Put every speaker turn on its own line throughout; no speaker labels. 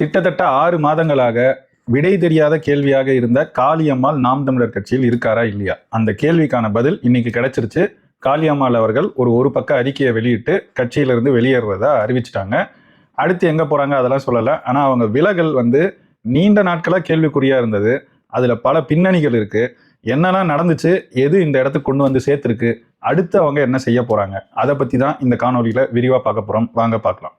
கிட்டத்தட்ட ஆறு மாதங்களாக விடை தெரியாத கேள்வியாக இருந்த காளியம்மாள் நாம் தமிழர் கட்சியில் இருக்காரா இல்லையா? அந்த கேள்விக்கான பதில் இன்னைக்கு கிடைச்சிருச்சு. காளியம்மாள் அவர்கள் ஒரு ஒரு பக்க அறிக்கையை வெளியிட்டு கட்சியிலிருந்து வெளியேறதா அறிவிச்சிட்டாங்க. அடுத்து எங்க போறாங்க அதெல்லாம் சொல்லலை. ஆனா அவங்க விலகல் வந்து நீண்ட நாட்களாக கேள்விக்குறியா இருந்தது. அதுல பல பின்னணிகள் இருக்கு. என்னெல்லாம் நடந்துச்சு? எது இந்த இடத்துக்கு கொண்டு வந்து சேர்த்துருக்கு? அடுத்து அவங்க என்ன செய்ய போறாங்க? அதை பத்தி தான் இந்த காணொலியில விரிவா பார்க்க போறோம். வாங்க பார்க்கலாம்.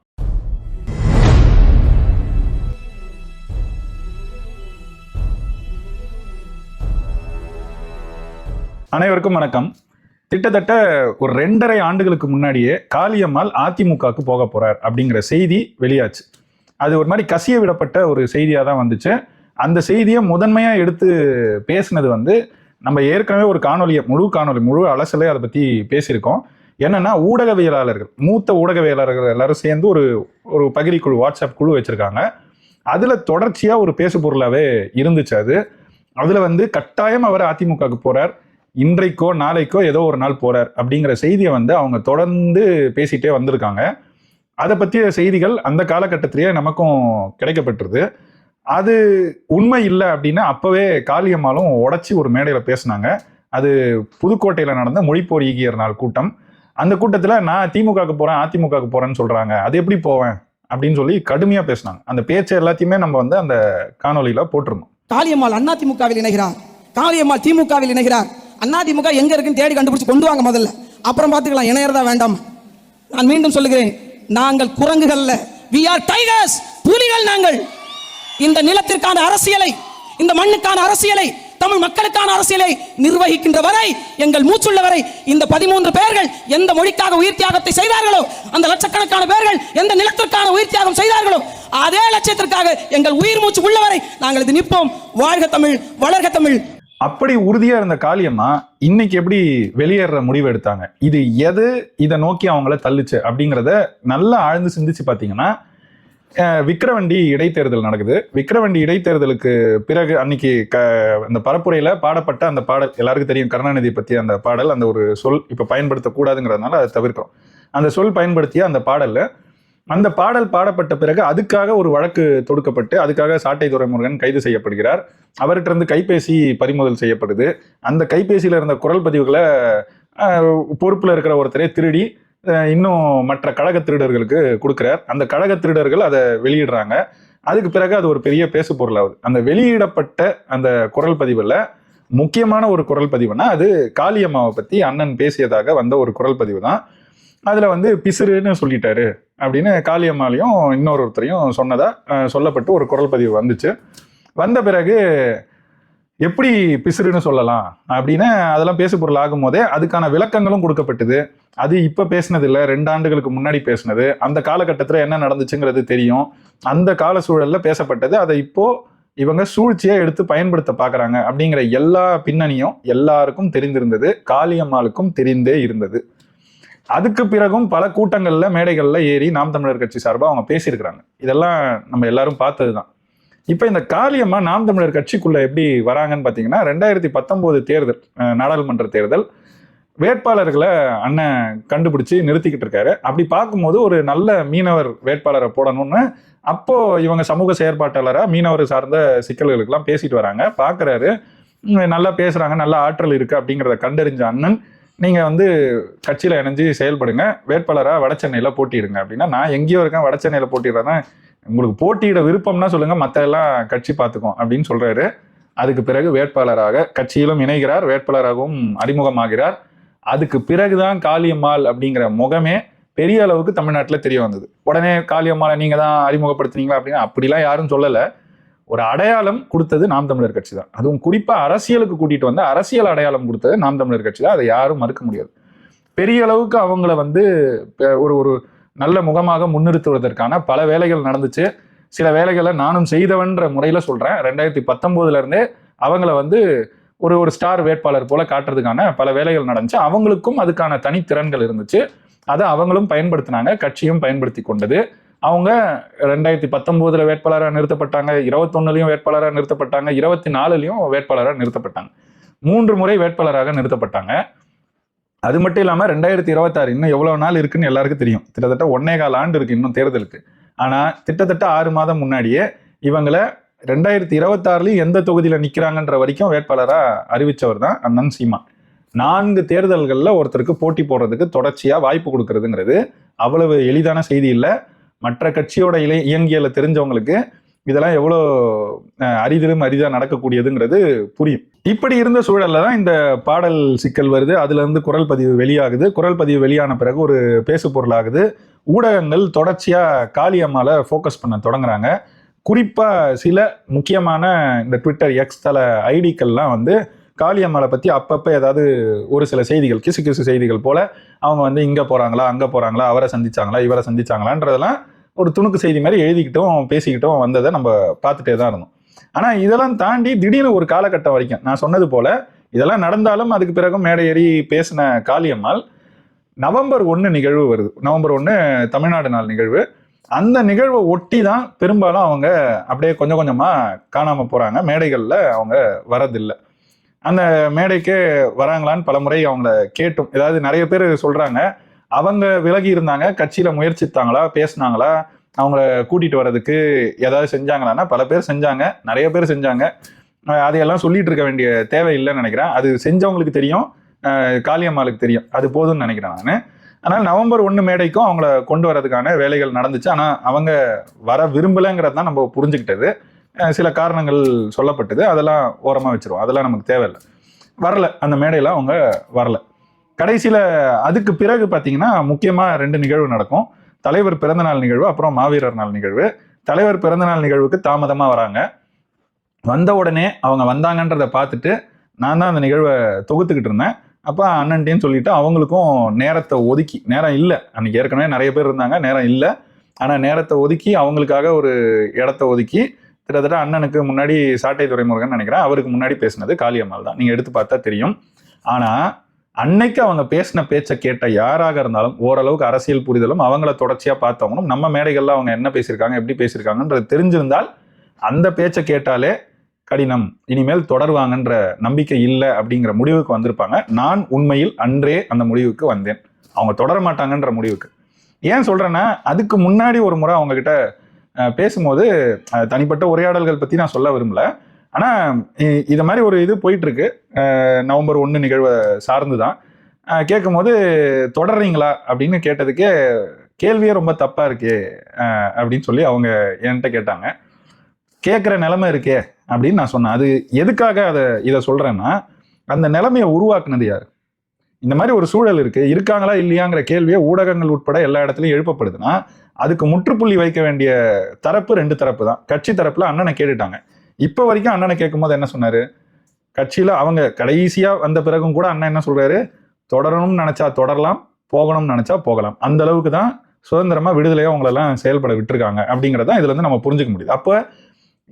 அனைவருக்கும் வணக்கம். கிட்டத்தட்ட ஒரு ரெண்டரை ஆண்டுகளுக்கு முன்னாடியே காளியம்மாள் அதிமுகவுக்கு போக போறார் அப்படிங்கிற செய்தி வெளியாச்சு. அது ஒரு மாதிரி கசிய விடப்பட்ட ஒரு செய்தியாக தான் வந்துச்சு. அந்த செய்தியை முதன்மையாக எடுத்து பேசினது வந்து நம்ம ஏற்கனவே ஒரு காணொலியை முழு காணொலி முழு அலசலே அதை பற்றி பேசியிருக்கோம். என்னன்னா ஊடகவியலாளர்கள் மூத்த ஊடகவியலாளர்கள் எல்லாரும் சேர்ந்து ஒரு ஒரு பகிரி குழு வாட்ஸ்அப் குழு வச்சுருக்காங்க. அதில் தொடர்ச்சியாக ஒரு பேசு பொருளாகவே இருந்துச்சு அது. அதில் வந்து கட்டாயம் அவர் அதிமுகவுக்கு போகிறார் இன்றைக்கோ நாளைக்கோ ஏதோ ஒரு நாள் போறார் அப்படிங்கிற செய்தியை வந்து அவங்க தொடர்ந்து பேசிட்டே வந்திருக்காங்க. அதை பற்றிய செய்திகள் அந்த காலகட்டத்திலேயே நமக்கும் கிடைக்கப்பட்டிருது. அது உண்மை இல்லை அப்படின்னா அப்போவே காளியம்மாளும் உடைச்சி ஒரு மேடையில் பேசினாங்க. அது புதுக்கோட்டையில் நடந்த மொழிப்போர் ஈகியர் நாள் கூட்டம். அந்த கூட்டத்தில் நான் திமுகவுக்கு போகிறேன் அதிமுகவுக்கு போகிறேன்னு சொல்கிறாங்க அது எப்படி போவேன் அப்படின்னு சொல்லி கடுமையாக பேசினாங்க. அந்த பேச்சை எல்லாத்தையுமே நம்ம வந்து அந்த காணொலியில் போட்டிருந்தோம்.
காளியம்மாள் அண்ணா திமுகவில் இணைகிறார் காளியம்மாள் திமுகவில் இணைகிறார் அதிமுக திமுக எங்க இருக்குன்னு தேடி கண்டுபிடிச்சு கொண்டு வாங்க முதல்ல. அப்புறம் பார்த்துக்கலாம் இணையறதா வேண்டாம்? நான் மீண்டும் சொல்லுகிறேன் நாங்கள் குரங்குகள்ல. வி ஆர் டைகர்ஸ் புலிகள் நாங்கள். இந்த நிலத்திற்கான அரசியலை இந்த மண்ணுக்கான அரசியலை தமிழ் மக்களுக்கான அரசியலை நிர்வகிக்கின்ற வரை எங்கள் மூச்சுள்ள வரை இந்த பதிமூன்று பேர்கள் எந்த மொழிக்காக உயிர் தியாகத்தை செய்தார்களோ அந்த லட்சக்கணக்கான பேர்கள் எந்த நிலத்திற்கான உயிர் தியாகம் செய்தார்களோ அதே லட்சியத்திற்காக எங்கள் உயிர் மூச்சு உள்ளவரை நாங்கள் இது நிற்போம். வாழ்க தமிழ் வளர்க தமிழ்
அப்படி உறுதியா இருந்த காளியம்மா இன்னைக்கு எப்படி வெளியேற முடிவு எடுத்தாங்க? இது எது? இதை நோக்கி அவங்கள தள்ளுச்சு அப்படிங்கிறத நல்லா ஆழ்ந்து சிந்திச்சு பார்த்தீங்கன்னா விக்ரவண்டி இடைத்தேர்தல் நடக்குது. விக்ரவண்டி இடைத்தேர்தலுக்கு பிறகு அன்னைக்கு க அந்த பரப்புரையில பாடப்பட்ட அந்த பாடல் எல்லாருக்கும் தெரியும் கருணாநிதி பத்தி அந்த பாடல் அந்த ஒரு சொல் இப்ப பயன்படுத்தக்கூடாதுங்கிறதுனால அதை தவிர்க்கிறோம். அந்த சொல் பயன்படுத்திய அந்த பாடல்ல அந்த பாடல் பாடப்பட்ட பிறகு அதுக்காக ஒரு வழக்கு தொடுக்கப்பட்டு அதுக்காக சாட்டை துரைமுருகன் கைது செய்யப்படுகிறார். அவர்கிட்ட இருந்து கைபேசி பறிமுதல் செய்யப்படுது. அந்த கைபேசியில் இருந்த குரல் பதிவுகளை பொறுப்பில் இருக்கிற ஒருத்தரே திருடி இன்னும் மற்ற கழக திருடர்களுக்கு கொடுக்குறார். அந்த கழக திருடர்கள் அதை வெளியிடுறாங்க. அதுக்கு பிறகு அது ஒரு பெரிய பேசு பொருளாகுது. அந்த வெளியிடப்பட்ட அந்த குரல் பதிவில் முக்கியமான ஒரு குரல் பதிவுனா அது காளியம்மாவை பற்றி அண்ணன் பேசியதாக வந்த ஒரு குரல் பதிவு தான் அதில் வந்து பிசுறுன்னு சொல்லிட்டாரு அப்படின்னு காளியம்மாலையும் இன்னொருத்தரையும் ஒருத்தரையும் சொன்னதாக சொல்லப்பட்டு ஒரு குரல் பதிவு வந்துச்சு. வந்த பிறகு எப்படி பிசுறுன்னு சொல்லலாம் அப்படின்னு அதெல்லாம் பேசு பொருள் ஆகும் போதே அதுக்கான விளக்கங்களும் கொடுக்கப்பட்டது. அது இப்போ பேசினது ரெண்டு ஆண்டுகளுக்கு முன்னாடி பேசினது. அந்த காலகட்டத்தில் என்ன நடந்துச்சுங்கிறது தெரியும். அந்த கால சூழலில் பேசப்பட்டது. அதை இப்போது இவங்க சூழ்ச்சியாக எடுத்து பயன்படுத்த பார்க்குறாங்க அப்படிங்கிற எல்லா பின்னணியும் எல்லாருக்கும் தெரிந்திருந்தது. காளியம்மாளுக்கும் தெரிந்தே இருந்தது. அதுக்கு பிறகும் பல கூட்டங்களில் மேடைகளில் ஏறி நாம் தமிழர் கட்சி சார்பாக அவங்க பேசியிருக்கிறாங்க. இதெல்லாம் நம்ம எல்லாரும் பார்த்ததுதான். இப்போ இந்த காளியம்மா நாம் தமிழர் கட்சிக்குள்ளே எப்படி வராங்கன்னு பார்த்தீங்கன்னா ரெண்டாயிரத்தி பத்தொம்போது தேர்தல் நாடாளுமன்ற தேர்தல் வேட்பாளர்களை அண்ணன் கண்டுபிடிச்சி நிறுத்திக்கிட்டு இருக்காரு. அப்படி பார்க்கும்போது ஒரு நல்ல மீனவர் வேட்பாளரை போடணும்னு அப்போ இவங்க சமூக செயற்பாட்டாளராக மீனவர் சார்ந்த சிக்கல்களுக்கெல்லாம் பேசிட்டு வராங்க. பார்க்குறாரு நல்லா பேசுகிறாங்க நல்ல ஆற்றல் இருக்குது அப்படிங்கிறத கண்டறிஞ்ச அண்ணன் நீங்கள் வந்து கட்சியில் இணைஞ்சு செயல்படுங்க. வேட்பாளராக வட சென்னையில் போட்டிடுங்க அப்படின்னா நான் எங்கேயோ இருக்கேன் வட சென்னையில் போட்டிடுறேன் உங்களுக்கு போட்டியிட விருப்பம்னா சொல்லுங்கள் மற்ற எல்லாம் கட்சி பார்த்துக்கும் அப்படின்னு சொல்கிறாரு அதுக்கு பிறகு வேட்பாளராக கட்சியிலும் இணைகிறார் வேட்பாளராகவும் அறிமுகமாகிறார். அதுக்கு பிறகுதான் காளியம்மாள் அப்படிங்கிற முகமே பெரிய அளவுக்கு தமிழ்நாட்டில் தெரிய வந்தது. உடனே காளியம்மாளை நீங்கள் தான் அறிமுகப்படுத்துனீங்களா அப்படின்னா அப்படிலாம் யாரும் சொல்லலை. ஒரு அடையாளம் கொடுத்தது நாம் தமிழர் கட்சி தான். அதுவும் குறிப்பாக அரசியலுக்கு கூட்டிகிட்டு வந்து அரசியல் அடையாளம் கொடுத்தது நாம் தமிழர் கட்சி தான். அதை யாரும் மறுக்க முடியாது. பெரிய அளவுக்கு அவங்கள வந்து ஒரு ஒரு நல்ல முகமாக முன்னிறுத்துவதற்கான பல வேலைகள் நடந்துச்சு. சில வேலைகளை நானும் செய்தவன்ற முறையில் சொல்கிறேன் ரெண்டாயிரத்தி பத்தொம்போதுலேருந்தே அவங்கள வந்து ஒரு ஒரு ஸ்டார் வேட்பாளர் போல காட்டுறதுக்கான பல வேலைகள் நடந்துச்சு. அவங்களுக்கும் அதுக்கான தனித்திறன்கள் இருந்துச்சு. அதை அவங்களும் பயன்படுத்தினாங்க. கட்சியும் பயன்படுத்தி கொண்டது. அவங்க ரெண்டாயிரத்தி பத்தொன்பதுல வேட்பாளராக நிறுத்தப்பட்டாங்க இருபத்தொன்னுலையும் வேட்பாளராக நிறுத்தப்பட்டாங்க இருபத்தி நாலுலையும் வேட்பாளராக நிறுத்தப்பட்டாங்க. மூன்று முறை வேட்பாளராக நிறுத்தப்பட்டாங்க. அது மட்டும் இல்லாமல் ரெண்டாயிரத்தி இருபத்தாறு இன்னும் எவ்வளவு நாள் இருக்குன்னு எல்லாருக்கும் தெரியும். கிட்டத்தட்ட ஒன்னே கால் ஆண்டு இருக்கு இன்னும் தேர்தலுக்கு. ஆனா கிட்டத்தட்ட ஆறு மாதம் முன்னாடியே இவங்களை ரெண்டாயிரத்தி இருபத்தாறுலயும் எந்த தொகுதியில நிக்கிறாங்கன்ற வரைக்கும் வேட்பாளராக அறிவிச்சவர் தான் அண்ணன் சீமா நான்கு தேர்தல்களில் ஒருத்தருக்கு போட்டி போடுறதுக்கு தொடர்ச்சியாக வாய்ப்பு கொடுக்கறதுங்கிறது அவ்வளவு எளிதான செய்தி இல்லை. மற்ற கட்சியோட இலை இயங்கியல தெரிஞ்சவங்களுக்கு இதெல்லாம் எவ்வளோ அரிதிலும் அரிதாக நடக்கக்கூடியதுங்கிறது புரியும். இப்படி இருந்த சூழல்ல தான் இந்த பாடல் சிக்கல் வருது. அதுல இருந்து குரல் பதிவு வெளியாகுது. குரல் பதிவு வெளியான பிறகு ஒரு பேசு பொருளாகுது ஊடகங்கள் தொடர்ச்சியா காளியம்மால ஃபோக்கஸ் பண்ண தொடங்குறாங்க. குறிப்பா சில முக்கியமான இந்த ட்விட்டர் எக்ஸ் தல ஐடிக்கள்லாம் வந்து காளியம்மாளை பற்றி அப்பப்போ ஏதாவது ஒரு சில செய்திகள் கிசு கிசு செய்திகள் போல் அவங்க வந்து இங்கே போகிறாங்களா அங்கே போகிறாங்களா அவரை சந்திச்சாங்களா இவரை சந்திச்சாங்களான்றதெல்லாம் ஒரு துணுக்கு செய்தி மாதிரி எழுதிக்கிட்டும் பேசிக்கிட்டும் வந்ததை நம்ம பார்த்துட்டே தான் இருந்தோம். ஆனால் இதெல்லாம் தாண்டி திடீர்னு ஒரு காலகட்டம் வரைக்கும் நான் சொன்னது போல் இதெல்லாம் நடந்தாலும் அதுக்கு பிறகும் மேடை ஏறி பேசின காளியம்மாள் நவம்பர் ஒன்று நிகழ்வு வருது. நவம்பர் ஒன்று தமிழ்நாடு நாள் நிகழ்வு. அந்த நிகழ்வை ஒட்டி தான் பெரும்பாலும் அவங்க அப்படியே கொஞ்சம் கொஞ்சமாக காணாமல் போகிறாங்க மேடைகளில் அவங்க வரதில்லை. அந்த மேடைக்கு வராங்களான்னு பலமுறை அவங்கள கேட்டும். ஏதாவது நிறைய பேர் சொல்றாங்க. அவங்க விலகி இருந்தாங்க கட்சியில முயற்சித்தாங்களா பேசினாங்களா அவங்கள கூட்டிட்டு வர்றதுக்கு ஏதாவது செஞ்சாங்களான்னா பல பேர் செஞ்சாங்க நிறைய பேர் செஞ்சாங்க. அதையெல்லாம் சொல்லிட்டு இருக்க வேண்டிய தேவை இல்லைன்னு நினைக்கிறேன். அது செஞ்சவங்களுக்கு தெரியும் காளியம்மாளுக்கு தெரியும். அது போதும்னு நினைக்கிறேன் நான். ஆனால் நவம்பர் ஒன்று மேடைக்கும் அவங்கள கொண்டு வரதுக்கான வேலைகள் நடந்துச்சு. ஆனால் அவங்க வர விரும்பலைங்கிறது தான் நம்ம புரிஞ்சுக்கிட்டது. சில காரணங்கள் சொல்லப்பட்டது. அதெல்லாம் ஓரமாக வச்சிருவோம். அதெல்லாம் நமக்கு தேவையில்லை. வரல. அந்த மேடையில் அவங்க வரல. கடைசியில் அதுக்கு பிறகு பார்த்தீங்கன்னா முக்கியமாக ரெண்டு நிகழ்வு நடக்கும். தலைவர் பிறந்தநாள் நிகழ்வு அப்புறம் மாவீரர் நாள் நிகழ்வு. தலைவர் பிறந்தநாள் நிகழ்வுக்கு தாமதமாக வராங்க. வந்த உடனே அவங்க வந்தாங்கன்றதை பார்த்துட்டு நான் தான் அந்த நிகழ்வை தொகுத்துக்கிட்டு இருந்தேன். அப்போ அண்ணன்ட்டேன்னு சொல்லிட்டு அவங்களுக்கும் நேரத்தை ஒதுக்கி நேரம் இல்லை. அன்னைக்கு ஏற்கனவே நிறைய பேர் இருந்தாங்க நேரம் இல்லை. ஆனால் நேரத்தை ஒதுக்கி அவங்களுக்காக ஒரு இடத்த ஒதுக்கி கிட்டத்தட்ட அண்ணனுக்கு முன்னாடி சாட்டை துறைமுருகன் நினைக்கிறேன். அவருக்கு முன்னாடி பேசினது காளியம்மாள் தான். நீங்கள் எடுத்து பார்த்தா தெரியும். ஆனால் அன்னைக்கு அவங்க பேசின பேச்சை கேட்ட யாராக இருந்தாலும் ஓரளவுக்கு அரசியல் புரிதலும் அவங்கள தொடர்ச்சியாக பார்த்தவங்களும் நம்ம மேடைகள்ல அவங்க என்ன பேசியிருக்காங்க எப்படி பேசியிருக்காங்கன்றது தெரிஞ்சிருந்தால் அந்த பேச்சை கேட்டாலே கடினம். இனிமேல் தொடருவாங்கன்ற நம்பிக்கை இல்லை அப்படிங்கிற முடிவுக்கு வந்திருப்பாங்க. நான் உண்மையில் அன்றே அந்த முடிவுக்கு வந்தேன். அவங்க தொடர மாட்டாங்கன்ற முடிவுக்கு. ஏன் சொல்றேன்னா அதுக்கு முன்னாடி ஒரு முறை அவங்க கிட்ட பேசும்போது தனிப்பட்ட உரையாடல்கள் பற்றி நான் சொல்ல விரும்பல. ஆனால் இதை இது மாதிரி ஒரு இது போயிட்டுருக்கு நவம்பர் ஒன்று நிகழ்வை சார்ந்து தான் கேட்கும் போது தொடர்றீங்களா? அப்படின்னு கேட்டதுக்கே கேள்வியே ரொம்ப தப்பாக இருக்கே அப்படின்னு சொல்லி அவங்க என்கிட்ட கேட்டாங்க. கேட்குற நிலமை இருக்கே அப்படின்னு நான் சொன்னேன். அது எதுக்காக அதை இதை சொல்கிறேன்னா அந்த நிலைமையை உருவாக்குனது யார்? இந்த மாதிரி ஒரு சூழல் இருக்குது இருக்காங்களா இல்லையாங்கிற கேள்வியை ஊடகங்கள் உட்பட எல்லா இடத்துலையும் எழுப்பப்படுதுன்னா அதுக்கு முற்றுப்புள்ளி வைக்க வேண்டிய தரப்பு ரெண்டு தரப்பு தான். கட்சி தரப்புல அண்ணனை கேட்டுட்டாங்க. இப்போ வரைக்கும் அண்ணனை கேட்கும்போது என்ன சொன்னாரு? கட்சியில அவங்க கடைசியா வந்த பிறகும் கூட அண்ணன் என்ன சொல்றாரு? தொடரணும்னு நினைச்சா தொடரலாம் போகணும்னு நினைச்சா போகலாம். அந்த அளவுக்கு தான் சுதந்திரமா விடுதலையா அவங்களெல்லாம் செயல்பட விட்டுருக்காங்க அப்படிங்கறத இதுல இருந்து நம்ம புரிஞ்சுக்க முடியுது. அப்போ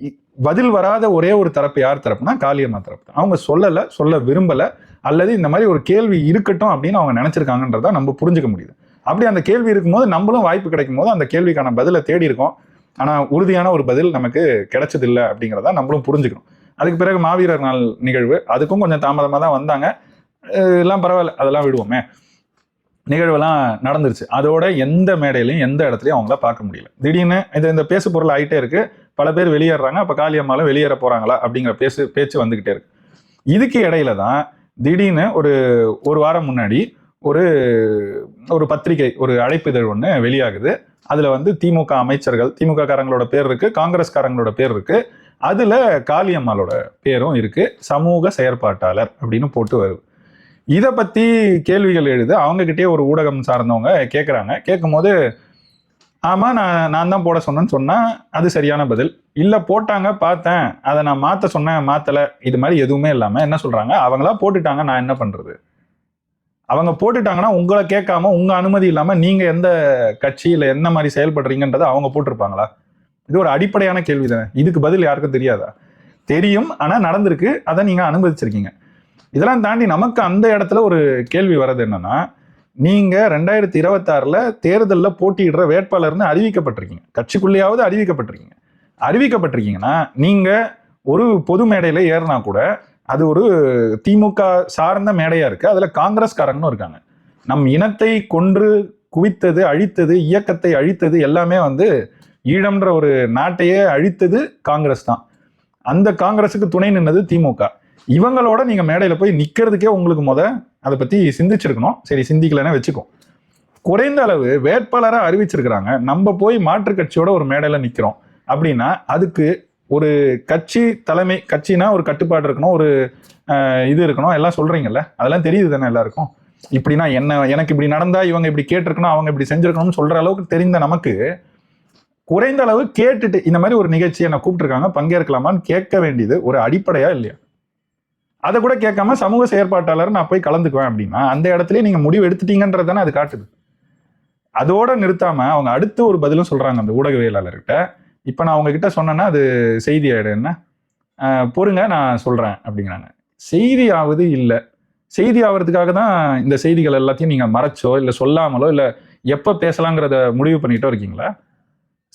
இ- பதில் வராத ஒரே ஒரு தரப்பு யார் தரப்புனா காளியம்மா தரப்பு தான். அவங்க சொல்லலை சொல்ல விரும்பலை அல்லது இந்த மாதிரி ஒரு கேள்வி இருக்கட்டும் அப்படின்னு அவங்க நினைச்சிருக்காங்கன்றத நம்ம புரிஞ்சுக்க முடியுது. அப்படி அந்த கேள்வி இருக்கும்போது நம்மளும் வாய்ப்பு கிடைக்கும் போது அந்த கேள்விக்கான பதிலை தேடி இருக்கோம். ஆனால் உறுதியான ஒரு பதில் நமக்கு கிடைச்சதில்லை அப்படிங்கிறத நம்மளும் புரிஞ்சுக்கணும். அதுக்கு பிறகு மாவீரர் நாள் நிகழ்வு அதுக்கும் கொஞ்சம் தாமதமாக தான் வந்தாங்க. எல்லாம் பரவாயில்ல அதெல்லாம் விடுவோமே. நிகழ்வெல்லாம் நடந்துருச்சு. அதோட எந்த மேடையிலையும் எந்த இடத்துலையும் அவங்கள பார்க்க முடியல. திடீர்னு இது இந்த பேசு பொருள் ஆகிட்டே இருக்கு. பல பேர் வெளியேறாங்க அப்போ காளியம்மாலும் வெளியேற போகிறாங்களா அப்படிங்கிற பேசு பேச்சு வந்துக்கிட்டே இருக்கு. இதுக்கு இடையில தான் திடீர்னு ஒரு ஒரு வாரம் முன்னாடி ஒரு ஒரு பத்திரிகை ஒரு அழைப்பிதழ் ஒன்று வெளியாகுது. அதில் வந்து திமுக அமைச்சர்கள் திமுக காரங்களோட பேர் இருக்குது காங்கிரஸ்காரங்களோட பேர் இருக்குது அதில் காளியம்மாளோட பேரும் இருக்குது சமூக செயற்பாட்டாளர் அப்படின்னு போட்டு வருது. இதை பற்றி கேள்விகள் எழுது. அவங்கக்கிட்டே ஒரு ஊடகம் சார்ந்தவங்க கேட்குறாங்க கேட்கும்போது ஆமாம் நான் நான் தான் போட சொன்னேன்னு சொன்னால் அது சரியான பதில். இல்லை போட்டாங்க பார்த்தேன். அதை நான் மாற்ற சொன்னேன் மாற்றலை இது மாதிரி எதுவுமே இல்லாமல் என்ன சொல்கிறாங்க அவங்களா போட்டுட்டாங்க நான் என்ன பண்ணுறது அவங்க போட்டுட்டாங்கன்னா உங்களை கேட்காம உங்க அனுமதி இல்லாம நீங்க எந்த கட்சியில என்ன மாதிரி செயல்படுறீங்கன்றதை அவங்க போட்டிருப்பாங்களா? இது ஒரு அடிப்படையான கேள்வி தானே இதுக்கு பதில் யாருக்கும் தெரியாதா? தெரியும் ஆனா நடந்திருக்கு. அதை நீங்க அனுமதிச்சிருக்கீங்க. இதெல்லாம் தாண்டி நமக்கு அந்த இடத்துல ஒரு கேள்வி வர்றது என்னன்னா நீங்க ரெண்டாயிரத்தி இருபத்தாறுல தேர்தலில் போட்டியிடுற வேட்பாளர்னு அறிவிக்கப்பட்டிருக்கீங்க. கட்சிக்குள்ளேயாவது அறிவிக்கப்பட்டிருக்கீங்க. அறிவிக்கப்பட்டிருக்கீங்கன்னா நீங்க ஒரு பொது மேடையில ஏறினா கூட அது ஒரு திமுக சார்ந்த மேடையா இருக்கு. அதுல காங்கிரஸ்காரங்கன்னு இருக்காங்க. நம் இனத்தை கொன்று குவித்தது அழித்தது இயக்கத்தை அழித்தது எல்லாமே வந்து ஈழம்ன்ற ஒரு நாட்டையே அழித்தது காங்கிரஸ் தான். அந்த காங்கிரஸுக்கு துணை நின்னது திமுக. இவங்களோட நீங்க மேடையில போய் நிக்கிறதுக்கே உங்களுக்கு முத அதை பத்தி சிந்திச்சிருக்கணும். சரி சிந்திக்கலன்னா வச்சுக்கோ. குறைந்த அளவு வேட்பாளராக அறிவிச்சிருக்கிறாங்க. நம்ம போய் மாற்று கட்சியோட ஒரு மேடையில நிக்கிறோம். அப்படின்னா அதுக்கு ஒரு கட்சி தலைமை கட்சினா ஒரு கட்டுப்பாடு இருக்கணும் ஒரு இது இருக்கணும் எல்லாம் சொல்றீங்கல்ல? அதெல்லாம் தெரியுது தானே எல்லாருக்கும்? இப்படின்னா என்ன எனக்கு இப்படி நடந்தா இவங்க இப்படி கேட்டிருக்கணும் அவங்க இப்படி செஞ்சிருக்கணும்னு சொல்ற அளவுக்கு தெரிந்த நமக்கு குறைந்த அளவு கேட்டுட்டு இந்த மாதிரி ஒரு நிகழ்ச்சியை என்ன கூப்பிட்டுருக்காங்க பங்கேற்கலாமான்னு கேட்க வேண்டியது ஒரு அடிப்படையா இல்லையா? அதை கூட கேட்காம சமூக செயற்பாட்டாளர் நான் போய் கலந்துக்குவேன் அப்படின்னா அந்த இடத்துலயே நீங்க முடிவு எடுத்துட்டீங்கன்றது தானே அது காட்டுது. அதோட நிறுத்தாம அவங்க அடுத்து ஒரு பதிலும் சொல்றாங்க அந்த ஊடகவியலாளர்கிட்ட இப்போ நான் உங்ககிட்ட சொன்னேன்னா அது செய்தி ஆயிடும். என்ன? பொறுங்க நான் சொல்கிறேன் அப்படிங்கிறாங்க. செய்தி ஆவது இல்லை. செய்தி ஆவறதுக்காக தான் இந்த செய்திகள் எல்லாத்தையும் நீங்கள் மறைச்சோ இல்லை சொல்லாமலோ இல்லை எப்போ பேசலாங்கிறத முடிவு பண்ணிட்டோ இருக்கீங்களா?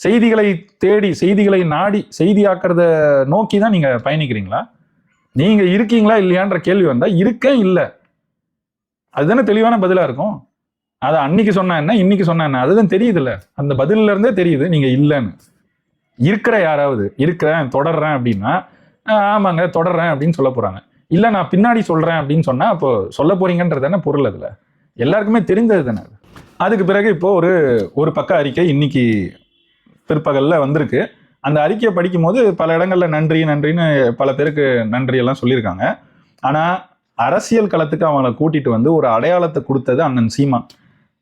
செய்திகளை தேடி செய்திகளை நாடி செய்தியாக்குறத நோக்கி தான் நீங்கள் பயணிக்கிறீங்களா? நீங்கள் இருக்கீங்களா இல்லையான்ற கேள்வி வந்தால் இருக்கேன் இல்லை. அதுதானே தெளிவான பதிலாக இருக்கும். அதை அன்னைக்கு சொன்னா என்ன இன்னைக்கு சொன்னா என்ன? அதுதான் தெரியுதுல்ல. அந்த பதிலில் இருந்தே தெரியுது நீங்கள் இல்லைன்னு. இருக்கிற யாராவது இருக்கிறேன் தொடர்றேன் அப்படின்னா ஆமாங்க தொடர்றேன் அப்படின்னு சொல்ல போறாங்க. இல்லை நான் பின்னாடி சொல்றேன் அப்படின்னு சொன்னா அப்போ சொல்ல போறீங்கன்றது தானே பொருள் அதுல. எல்லாருக்குமே தெரிந்தது தானே அது. அதுக்கு பிறகு இப்போ ஒரு ஒரு பக்க அறிக்கை இன்னைக்கு பிற்பகல்ல வந்திருக்கு. அந்த அறிக்கையை படிக்கும்போது பல இடங்கள்ல நன்றி நன்றின்னு பல பேருக்கு நன்றி எல்லாம் சொல்லியிருக்காங்க. ஆனா அரசியல் களத்துக்கு அவங்கள கூட்டிட்டு வந்து ஒரு அடையாளத்தை கொடுத்தது அண்ணன் சீமான்.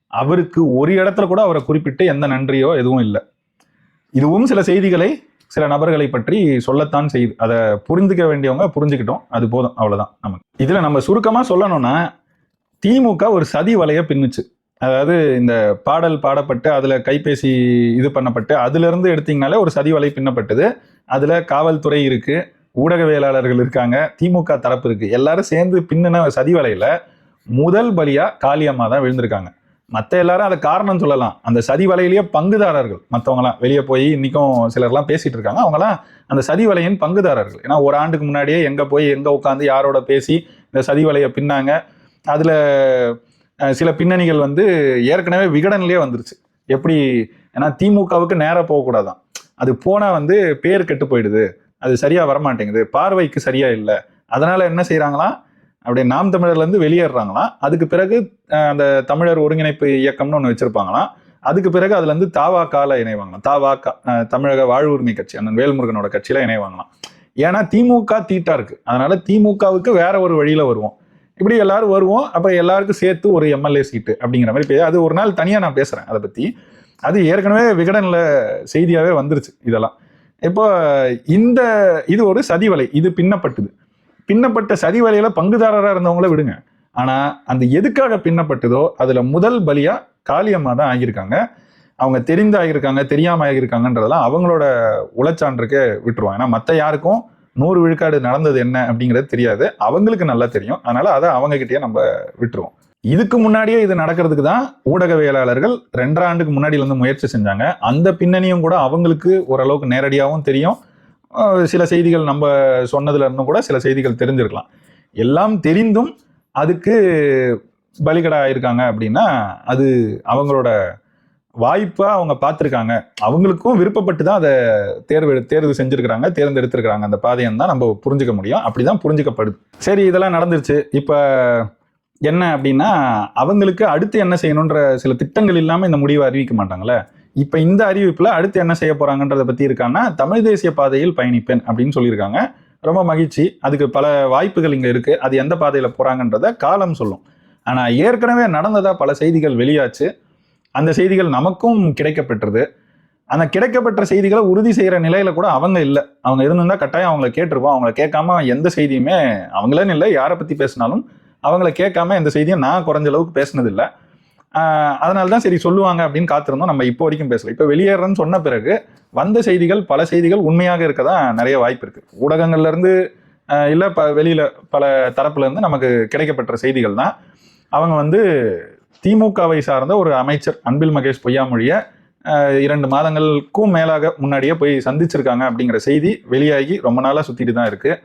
அவருக்கு ஒரு இடத்துல கூட அவரை குறிப்பிட்டு எந்த நன்றியோ எதுவும் இல்லை. இதுவும் சில செய்திகளை சில நபர்களை பற்றி சொல்லத்தான் செய்யுது அதை புரிந்துக்க வேண்டியவங்க புரிஞ்சுக்கிட்டோம். அது போதும் அவ்வளோதான் நமக்கு. இதில் நம்ம சுருக்கமாக சொல்லணும்னா திமுக ஒரு சதி வலையை பின்னுச்சு. அதாவது இந்த பாடல் பாடப்பட்டு அதில் கைபேசி இது பண்ணப்பட்டு அதுலேருந்து எடுத்திங்கனாலே ஒரு சதி வலை பின்னப்பட்டது. அதில் காவல்துறை இருக்குது ஊடகவியலாளர்கள் இருக்காங்க திமுக தரப்பு இருக்குது எல்லாரும் சேர்ந்து பின்னின சதி வலையில் முதல் பலியாக காளியம்மா தான் விழுந்திருக்காங்க. மற்ற எல்லாரும் அதை காரணம் சொல்லலாம். அந்த சதி வலையிலேயே பங்குதாரர்கள். மற்றவங்களாம் வெளியே போய் இன்றைக்கும் சிலர்லாம் பேசிகிட்டு இருக்காங்க. அவங்களாம் அந்த சதி வலையின் பங்குதாரர்கள். ஏன்னா ஒரு ஆண்டுக்கு முன்னாடியே எங்கே போய் எங்கே உட்காந்து யாரோட பேசி இந்த சதி வலையை பின்னாங்க. அதில் சில பின்னணிகள் வந்து ஏற்கனவே விகடன்லயே வந்துருச்சு. எப்படி? ஏன்னா திமுகவுக்கு நேராக போகக்கூடாதான் அது போனால் வந்து பேர் கெட்டு போயிடுது. அது சரியாக வரமாட்டேங்குது. பார்வைக்கு சரியாக இல்லை. அதனால் என்ன செய்கிறாங்களாம் அப்படியே நாம் தமிழர்லேருந்து வெளியேறாங்களாம் அதுக்கு பிறகு அந்த தமிழர் ஒருங்கிணைப்பு இயக்கம்னு ஒன்று வச்சுருப்பாங்களாம். அதுக்கு பிறகு அதுலேருந்து தாவாக்கால இணைவாங்களாம். தாவாக்கா தமிழக வாழ்வுரிமை கட்சி அண்ணன் வேல்முருகனோட கட்சியில் இணைவாங்களாம். ஏன்னா திமுக தீட்டா இருக்குது அதனால் திமுகவுக்கு வேற ஒரு வழியில் வருவோம். இப்படி எல்லாரும் வருவோம். அப்போ எல்லாருக்கும் சேர்த்து ஒரு எம்எல்ஏ சீட்டு அப்படிங்கிற மாதிரி அது ஒரு நாள் தனியாக நான் பேசுகிறேன் அதை பற்றி அது ஏற்கனவே விகடனில் செய்தியாகவே வந்துருச்சு இதெல்லாம். இப்போ இந்த இது ஒரு சதிவலை இது பின்னப்பட்டது. பின்னப்பட்ட சதி சதிவலையில பங்குதாரராக இருந்தவங்கள விடுங்க. ஆனா அந்த எதுக்காக பின்னப்பட்டதோ அதுல முதல் பலியா காளியம்மா தான் ஆகியிருக்காங்க. அவங்க தெரிந்து ஆகியிருக்காங்க தெரியாம ஆகியிருக்காங்கன்றதெல்லாம் அவங்களோட உளச்சான்றுக்கே விட்டுருவாங்க. ஏன்னா மற்ற யாருக்கும் நூறு விழுக்காடு நடந்தது என்ன அப்படிங்கிறது தெரியாது. அவங்களுக்கு நல்லா தெரியும். அதனால அதை அவங்க நம்ம விட்டுருவோம். இதுக்கு முன்னாடியே இது நடக்கிறதுக்கு தான் ஊடகவியலாளர்கள் ரெண்டரை ஆண்டுக்கு முன்னாடியிலேருந்து முயற்சி செஞ்சாங்க. அந்த பின்னணியும் கூட அவங்களுக்கு ஓரளவுக்கு நேரடியாகவும் தெரியும். சில செய்திகள் நம்ம சொன்னதுல இருந்தும் கூட சில செய்திகள் தெரிஞ்சிருக்கலாம். எல்லாம் தெரிந்தும் அதுக்கு பலிகடா ஆயிருக்காங்க அப்படின்னா அது அவங்களோட வாய்ப்பாக அவங்க பார்த்துருக்காங்க. அவங்களுக்கும் விருப்பப்பட்டு தான் அதை தேர்வு எடு- தேர்வு செஞ்சுருக்கிறாங்க தேர்ந்தெடுத்திருக்கிறாங்க. அந்த பாதையம் தான் நம்ம புரிஞ்சுக்க முடியும். அப்படி தான் புரிஞ்சுக்கப்படுது. சரி இதெல்லாம் நடந்துருச்சு. இப்போ என்ன அப்படின்னா அவங்களுக்கு அடுத்து என்ன செய்யணுன்ற சில திட்டங்கள் இல்லாமல் இந்த முடிவை அறிவிக்க மாட்டாங்களே? இப்ப இந்த அறிவிப்புல அடுத்து என்ன செய்ய போறாங்கன்றத பத்தி இருக்கான்னா தமிழ் தேசிய பாதையில் பயணிப்பேன் அப்படின்னு சொல்லியிருக்காங்க. ரொம்ப மகிழ்ச்சி. அதுக்கு பல வாய்ப்புகள் இங்க இருக்கு. அது எந்த பாதையில போறாங்கன்றத காலம் சொல்லும். ஆனா ஏற்கனவே நடந்ததா பல செய்திகள் வெளியாச்சு. அந்த செய்திகள் நமக்கும் கிடைக்கப்பெற்றது. அந்த கிடைக்கப்பெற்ற செய்திகளை உறுதி செய்கிற நிலையில கூட அவங்க இல்லை. அவங்க இருந்திருந்தா கட்டாயம் அவங்கள கேட்டிருப்போம். அவங்கள கேட்காம எந்த செய்தியுமே அவங்களேன்னு இல்லை. யாரை பத்தி பேசினாலும் அவங்கள கேட்காம எந்த செய்தியும் நான் குறைஞ்ச அளவுக்கு பேசினது இல்லை அதனால தான் சரி சொல்லுவாங்க அப்படின்னு காத்திருந்தோம். நம்ம இப்போ வரைக்கும் பேசல. இப்போ வெளியேறன்னு சொன்ன பிறகு வந்த செய்திகள் பல செய்திகள் உண்மையாக இருக்க தான் நிறைய வாய்ப்பு இருக்கு. ஊடகங்கள்லேருந்து இல்லை ப வெளியில் பல தரப்புலேருந்து நமக்கு கிடைக்கப்பெற்ற செய்திகள் தான். அவங்க வந்து திமுகவை சார்ந்த ஒரு அமைச்சர் அன்பில் மகேஷ் பொய்யாமொழியை இரண்டு மாதங்களுக்கும் மேலாக முன்னாடியே போய் சந்திச்சிருக்காங்க அப்படிங்கிற செய்தி வெளியாகி ரொம்ப நாளாக சுற்றிட்டு தான் இருக்குது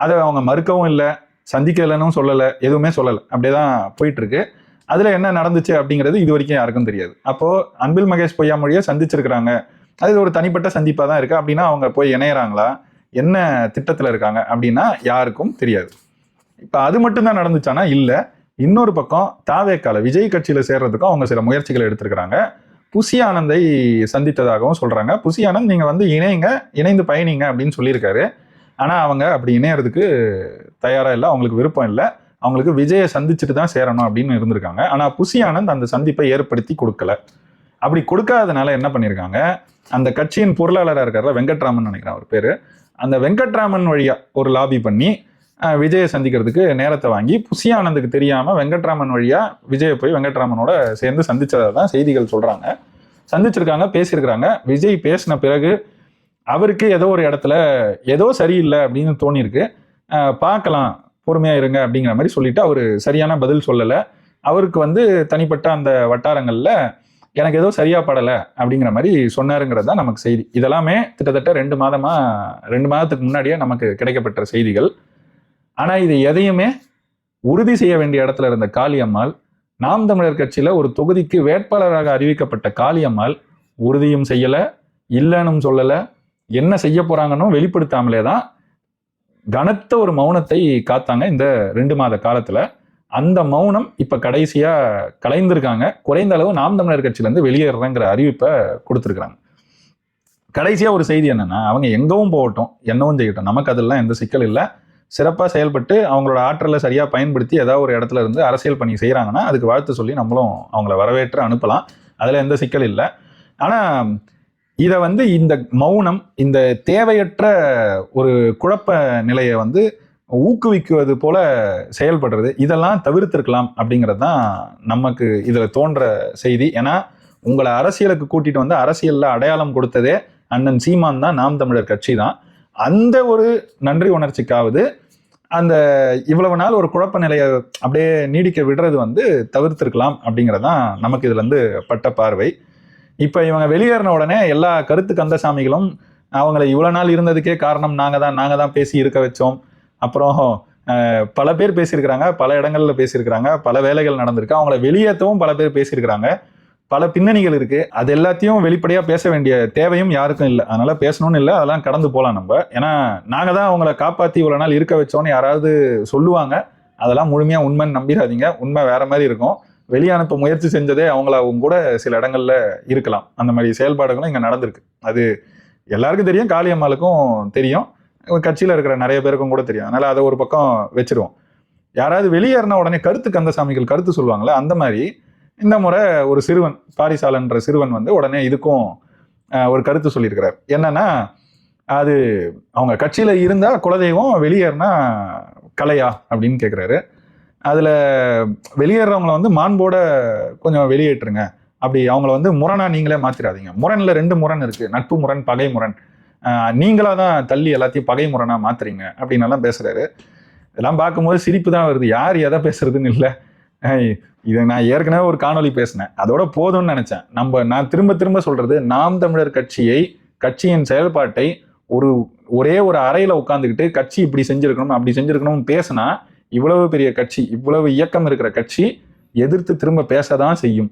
அதை அவங்க மறுக்கவும் இல்லை சந்திக்கலைன்னு சொல்லலை எதுவுமே சொல்லலை. அப்படியே தான் போயிட்டுருக்கு அதுல என்ன நடந்துச்சு அப்படிங்கிறது இது வரைக்கும் யாருக்கும் தெரியாது. அப்போ அன்பில் மகேஷ் பொய்யாமொழியை சந்திச்சிருக்கிறாங்க. அது ஒரு தனிப்பட்ட சந்திப்பா தான் இருக்கு. அப்படின்னா அவங்க போய் இணையறாங்களா? என்ன திட்டத்துல இருக்காங்க? அப்படின்னா யாருக்கும் தெரியாது. இப்ப அது மட்டும்தான் நடந்துச்சானா? இல்ல. இன்னொரு பக்கம் தாவேக்கால விஜய் கட்சியில சேர்றதுக்கும் அவங்க சில முயற்சிகள் எடுத்திருக்கிறாங்க. புசி ஆனந்தை சந்தித்ததாகவும் சொல்றாங்க. புசி ஆனந்த் நீங்க வந்து இணையுங்க இணைந்து பயணிங்க அப்படின்னு சொல்லியிருக்காரு. ஆனா அவங்க அப்படி இணையறதுக்கு தயாரா இல்லை. அவங்களுக்கு விருப்பம் இல்லை. அவங்களுக்கு விஜயை சந்திச்சுட்டு தான் சேரணும் அப்படின்னு இருந்திருக்காங்க. ஆனால் புசி ஆனந்த் அந்த சந்திப்பை ஏற்படுத்தி கொடுக்கல. அப்படி கொடுக்காதனால என்ன பண்ணியிருக்காங்க அந்த கட்சியின் பொருளாளராக இருக்கார்ல வெங்கட்ராமன் நினைக்கிறேன் அவர் பேர். அந்த வெங்கட்ராமன் வழியாக ஒரு லாபி பண்ணி விஜயை சந்திக்கிறதுக்கு நேரத்தை வாங்கி புசி ஆனந்துக்கு தெரியாமல் வெங்கட்ராமன் வழியாக விஜயை போய் வெங்கட்ராமனோட சேர்ந்து சந்தித்ததாக தான் செய்திகள் சொல்கிறாங்க சந்திச்சிருக்காங்க பேசியிருக்கிறாங்க. விஜய் பேசின பிறகு அவருக்கு ஏதோ ஒரு இடத்துல ஏதோ சரியில்லை அப்படின்னு தோணியிருக்கு. பார்க்கலாம். பொறுமையாக இருங்க அப்படிங்கிற மாதிரி சொல்லிட்டு அவர் சரியான பதில் சொல்லலை. அவருக்கு வந்து தனிப்பட்ட அந்த வட்டாரங்களில் எனக்கு ஏதோ சரியா படலை அப்படிங்கிற மாதிரி சொன்னாருங்கிறது தான் நமக்கு செய்தி. இதெல்லாமே கிட்டத்தட்ட ரெண்டு மாதமா ரெண்டு மாதத்துக்கு முன்னாடியே நமக்கு கிடைக்கப்பட்ட செய்திகள். ஆனால் இது எதையுமே உறுதி செய்ய வேண்டிய இடத்துல இருந்த காளியம்மாள் நாம் தமிழர் கட்சியில் ஒரு தொகுதிக்கு வேட்பாளராக அறிவிக்கப்பட்ட காளியம்மாள் உறுதியும் செய்யலை இல்லைன்னு சொல்லலை. என்ன செய்ய போகிறாங்கன்னு வெளிப்படுத்தாமலே தான் கனத்த ஒரு மௌனத்தை காத்தாங்க இந்த ரெண்டு மாத காலத்துல. அந்த மௌனம் இப்ப கடைசியா கலைந்திருக்காங்க. குறைந்த அளவு நாம் தமிழர் கட்சியிலேருந்து அறிவிப்பை கொடுத்துருக்குறாங்க. கடைசியா ஒரு செய்தி என்னன்னா அவங்க எங்கவும் போகட்டும் என்னவும் செய்யட்டும் நமக்கு அதெல்லாம் எந்த சிக்கல் இல்லை. சிறப்பாக செயல்பட்டு அவங்களோட ஆற்றலை சரியா பயன்படுத்தி ஏதாவது ஒரு இடத்துல இருந்து அரசியல் பணி செய்கிறாங்கன்னா அதுக்கு வாழ்த்து சொல்லி நம்மளும் அவங்கள வரவேற்று அனுப்பலாம். அதில் எந்த சிக்கல் இல்லை. ஆனால் இதை வந்து இந்த மௌனம் இந்த தேவையற்ற ஒரு குழப்ப நிலையை வந்து ஊக்குவிக்குவது போல செயல்படுறது இதெல்லாம் தவிர்த்திருக்கலாம் அப்படிங்கிறது தான் நமக்கு இதில் தோன்ற செய்தி. ஏன்னா உங்களை அரசியலுக்கு கூட்டிகிட்டு வந்து அரசியலில் அடையாளம் கொடுத்ததே அண்ணன் சீமான் தான் நாம் தமிழர் கட்சி தான். அந்த ஒரு நன்றி உணர்ச்சிக்காவது அந்த இவ்வளவு நாள் ஒரு குழப்ப நிலையை அப்படியே நீடிக்க விடுறது வந்து தவிர்த்திருக்கலாம் அப்படிங்கிறதான் நமக்கு இதுலேருந்து பட்ட பார்வை. இப்போ இவங்க வெளியேறின உடனே எல்லா கருத்து கந்தசாமிகளும் அவங்கள இவ்வளோ நாள் இருந்ததுக்கே காரணம் நாங்கள் தான் நாங்கள் தான் பேசி இருக்க வச்சோம். அப்புறம் பல பேர் பேசியிருக்கிறாங்க பல இடங்களில் பேசியிருக்கிறாங்க பல வேலைகள் நடந்திருக்கு. அவங்கள வெளியேற்றவும் பல பேர் பேசியிருக்கிறாங்க. பல பின்னணிகள் இருக்குது அது எல்லாத்தையும் வெளிப்படையாக பேச வேண்டிய தேவையும் யாருக்கும் இல்லை. அதனால் பேசணும்னு இல்லை. அதெல்லாம் கடந்து போகலாம் நம்ம. ஏன்னா நாங்கள் தான் அவங்கள காப்பாற்றி இவ்வளோ நாள் இருக்க வச்சோன்னு யாராவது சொல்லுவாங்க. அதெல்லாம் முழுமையாக உண்மைன்னு நம்பிடாதீங்க. உண்மை வேறு மாதிரி இருக்கும். வெளியனுப்ப முயற்சி செஞ்சதே அவங்களாவும் கூட சில இடங்கள்ல இருக்கலாம். அந்த மாதிரி செயல்பாடுகளும் இங்கே நடந்திருக்கு. அது எல்லாருக்கும் தெரியும் காளியம்மாளுக்கும் தெரியும். கட்சியில் இருக்கிற நிறைய பேருக்கும் கூட தெரியும். அதனால் அதை ஒரு பக்கம் வச்சிருவோம். யாராவது வெளியேறின உடனே கருத்து கந்தசாமிகள் கருத்து சொல்லுவாங்களே அந்த மாதிரி இந்த முறை ஒரு சிறுவன் பாரிசாலன்ற சிறுவன் வந்து உடனே இதுக்கும் ஒரு கருத்து சொல்லியிருக்கிறார். என்னன்னா அது அவங்க கட்சியில் இருந்தால் குலதெய்வம் வெளியேறினா கலையா அப்படின்னு கேட்குறாரு அதில் வெளியேறவங்களை வந்து மாண்போட கொஞ்சம் வெளியேற்றுங்க. அப்படி அவங்கள வந்து முரணா நீங்களே மாற்றிடாதீங்க முரணில் ரெண்டு முரண் இருக்குது நட்பு முரண் பகை முரண். நீங்களாக தான் தள்ளி எல்லாத்தையும் பகை முரணாக மாற்றுறீங்க அப்படின்னு பேசுகிறாரு இதெல்லாம் பார்க்கும்போது சிரிப்பு தான் வருது. யார் எதை பேசுறதுன்னு இல்லை. இதை நான் ஏற்கனவே ஒரு காணொளி பேசினேன். அதோட போதும்னு நினச்சேன். நம்ம நான் திரும்ப திரும்ப சொல்கிறது நாம் தமிழர் கட்சியை கட்சியின் செயல்பாட்டை ஒரு ஒரே ஒரு அறையில் உட்காந்துக்கிட்டு கட்சி இப்படி செஞ்சிருக்கணும் அப்படி செஞ்சுருக்கணும்னு பேசினா இவ்வளவு பெரிய கட்சி இவ்வளவு இயக்கம் இருக்கிற கட்சி எதிர்த்து திரும்ப பேசதான் செய்யும்.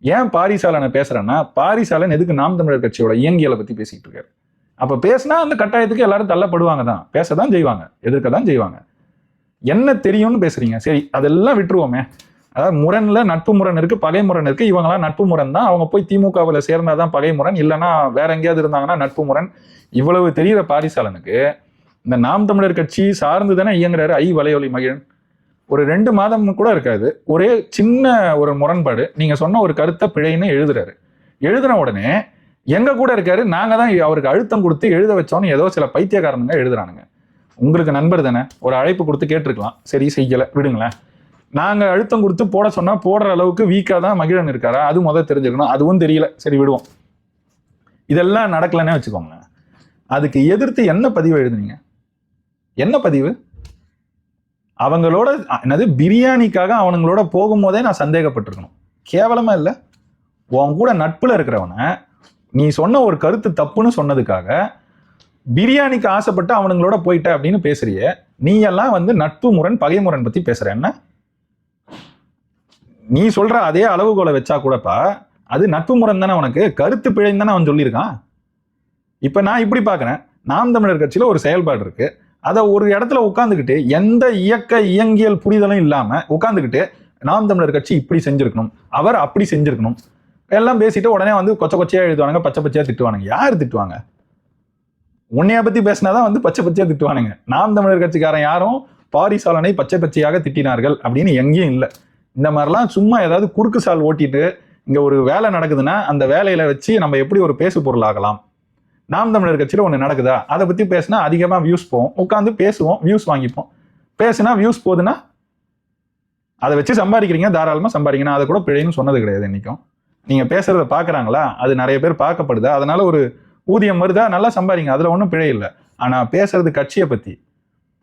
ஏன் பாரிசாலனை பேசுறேன்னா பாரிசாலன் எதுக்கு நாம் தமிழர் கட்சியோட இயங்கியலை பத்தி பேசிட்டு இருக்காரு. அப்ப பேசினா அந்த கட்டாயத்துக்கு எல்லாரும் தள்ளப்படுவாங்க தான். பேசதான் செய்வாங்க எதிர்க்க தான் செய்வாங்க. என்ன தெரியும்னு பேசுறீங்க? சரி அதெல்லாம் விட்டுருவோமே. அதாவது முரண்ல நட்பு முரண் இருக்கு பகை முரண் இருக்கு. இவங்கெல்லாம் நட்பு முரண் தான். அவங்க போய் திமுகவில் சேர்ந்தாதான் பகை முரண் இல்லைன்னா வேற எங்கேயாவது இருந்தாங்கன்னா நட்பு முரண் இவ்வளவு தெரிகிற பாரிசாலனுக்கு இந்த நாம் தமிழர் கட்சி சார்ந்து தானே இயங்குறாரு? ஐ வலையொலி மகிழன். ஒரு ரெண்டு மாதம் கூட இருக்காது. ஒரே சின்ன ஒரு முரண்பாடு. நீங்க சொன்ன ஒரு கருத்தை பிழைன்னு எழுதுறாரு. எழுதின உடனே எங்க கூட இருக்காரு? நாங்க தான் அவருக்கு அழுத்தம் கொடுத்து எழுத வச்சோன்னு ஏதோ சில பைத்தியக்காரனுங்க எழுதுறானுங்க. உங்களுக்கு நண்பர் தானே? ஒரு அழைப்பு கொடுத்து கேட்டிருக்கலாம். சரி செய்யல. விடுங்களேன். நாங்க அழுத்தம் கொடுத்து போட சொன்னா போடுற அளவுக்கு வீக்கா தான் மகிழன் இருக்காரா? அது முதல் தெரிஞ்சுக்கணும். அதுவும் தெரியல. சரி விடுவோம். இதெல்லாம் நடக்கலன்னே வச்சுக்கோங்களேன். அதுக்கு எதிர்த்து என்ன பதிவு எழுதுனீங்க? என்ன பதிவு? அவங்களோட என்னது பிரியாணிக்காக அவனுங்களோட போகும்போதே நான் சந்தேகப்பட்டிருக்கணும். கேவலமா இல்லை? உன் கூட நட்புல இருக்கிறவனை நீ சொன்ன ஒரு கருத்து தப்புன்னு சொன்னதுக்காக பிரியாணிக்கு ஆசைப்பட்டு அவனுங்களோட போயிட்ட அப்படின்னு பேசுறிய நீ எல்லாம் வந்து நட்பு முரண் பகை முரண் பத்தி பேசுற என்ன? நீ சொல்ற அதே அளவுகோலை வச்சா கூடப்பா அது நட்பு முரண் தானே உனக்கு கருத்து பிழைன்னு தானே அவன் சொல்லியிருக்கான்? இப்ப நான் இப்படி பார்க்குறேன் நாம் தமிழர் கட்சியில ஒரு செயல்பாடு இருக்கு. அதை ஒரு இடத்துல உட்காந்துக்கிட்டு எந்த இயக்க இயங்கியல் புரிதலும் இல்லாமல் உட்காந்துக்கிட்டு நாம் தமிழர் கட்சி இப்படி செஞ்சிருக்கணும் அவர் அப்படி செஞ்சுருக்கணும் எல்லாம் பேசிட்டு உடனே வந்து கொச்ச கொச்சையாக எழுதுவானுங்க பச்சை பச்சையாக திட்டுவானுங்க. யார் திட்டுவாங்க? உன்னைய பற்றி பேசினாதான் வந்து பச்சை பச்சையாக திட்டுவானுங்க. நாம் தமிழர் கட்சிக்காரன் யாரும் பாரிசாலனை பச்சை பச்சையாக திட்டினார்கள் அப்படின்னு எங்கேயும் இல்லை. இந்த மாதிரிலாம் சும்மா ஏதாவது குறுக்கு சால் ஓட்டிட்டு இங்கே ஒரு வேலை நடக்குதுன்னா அந்த வேலையில வச்சு நம்ம எப்படி ஒரு பேசு பொருளாகலாம் நாம் தமிழர் கட்சியில் ஒன்று நடக்குதா? அதை பற்றி பேசினா அதிகமாக வியூஸ் போவோம் உட்காந்து பேசுவோம் வியூஸ் வாங்கிப்போம். பேசுனா வியூஸ் போகுதுன்னா அதை வச்சு சம்பாதிக்கிறீங்க தாராளமாக சம்பாதிக்கணும் அதை கூட பிழைன்னு சொன்னது கிடையாது இன்றைக்கும் நீங்கள் பேசுகிறத பார்க்குறாங்களா? அது நிறைய பேர் பார்க்கப்படுதா. அதனால் ஒரு ஊதியம் வருதா? நல்லா சம்பாதிங்க. அதில் ஒன்றும் பிழை இல்லை. ஆனால் பேசுறது கட்சியை பற்றி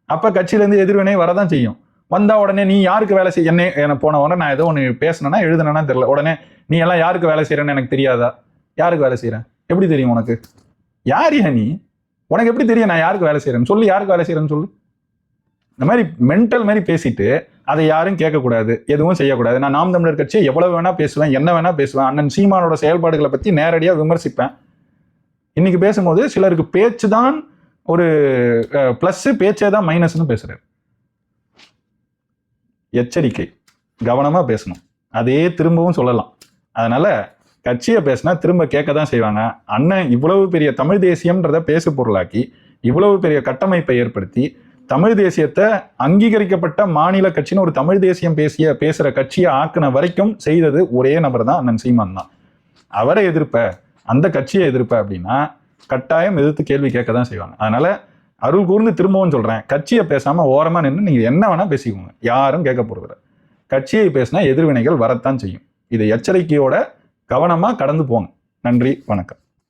அப்போ கட்சியிலேருந்து எதிர்வினை வரதான் செய்யும். வந்தால் உடனே நீ யாருக்கு வேலை செய்ய என்ன எனக்கு போன உடனே நான் ஏதோ ஒன்று பேசினேன்னா எழுதுனேன்னா தெரில உடனே நீ எல்லாம் யாருக்கு வேலை செய்கிறேன்னு எனக்கு தெரியாதா? யாருக்கு வேலை செய்கிறேன் எப்படி தெரியும் உனக்கு? யார் யா நீ? உனக்கு எப்படி தெரியும் நான் யாருக்கு வேலை செய்கிறேன்னு சொல்லு யாருக்கு வேலை செய்கிறேன்னு சொல்லு. இந்த மாதிரி மென்டல் மாதிரி பேசிட்டு அதை யாரும் கேட்கக்கூடாது எதுவும் செய்யக்கூடாது. நான் நாம் தமிழர் கட்சியை எவ்வளவு வேணா பேசுவேன் என்ன வேணா பேசுவேன். அண்ணன் சீமானோட செயல்பாடுகளை பற்றி நேரடியாக விமர்சிப்பேன். இன்னைக்கு பேசும்போது சிலருக்கு பேச்சு தான் ஒரு ப்ளஸ்ஸு பேச்சே தான் மைனஸ்னு பேசுகிறார் எச்சரிக்கை. கவனமாக பேசணும். அதே திரும்பவும் சொல்லலாம். அதனால் கட்சியை பேசினா திரும்ப கேட்க தான் செய்வாங்க. அண்ணன் இவ்வளவு பெரிய தமிழ் தேசியம்ன்றத பேசு பொருளாக்கி இவ்வளவு பெரிய கட்டமைப்பை ஏற்படுத்தி தமிழ் தேசியத்தை அங்கீகரிக்கப்பட்ட மாநில கட்சின்னு ஒரு தமிழ் தேசியம் பேசிய பேசுகிற கட்சியை ஆக்குன வரைக்கும் செய்தது ஒரே நபர் தான் அண்ணன் சீமான் தான். அவரை எதிர்ப்ப அந்த கட்சியை எதிர்ப்ப அப்படின்னா கட்டாயம் எதிர்த்து கேள்வி கேட்க தான் செய்வாங்க. அதனால அருள் கூர்ந்து திரும்பவும் சொல்கிறேன் கட்சியை பேசாமல் ஓரமாக நின்று நீங்கள் என்ன வேணால் பேசிக்கோங்க. யாரும் கேட்க போகிறதில்ல கட்சியை பேசினா எதிர்வினைகள் வரத்தான் செய்யும். இதை எச்சரிக்கையோட கவனமாக கடந்து போங்க. நன்றி வணக்கம்.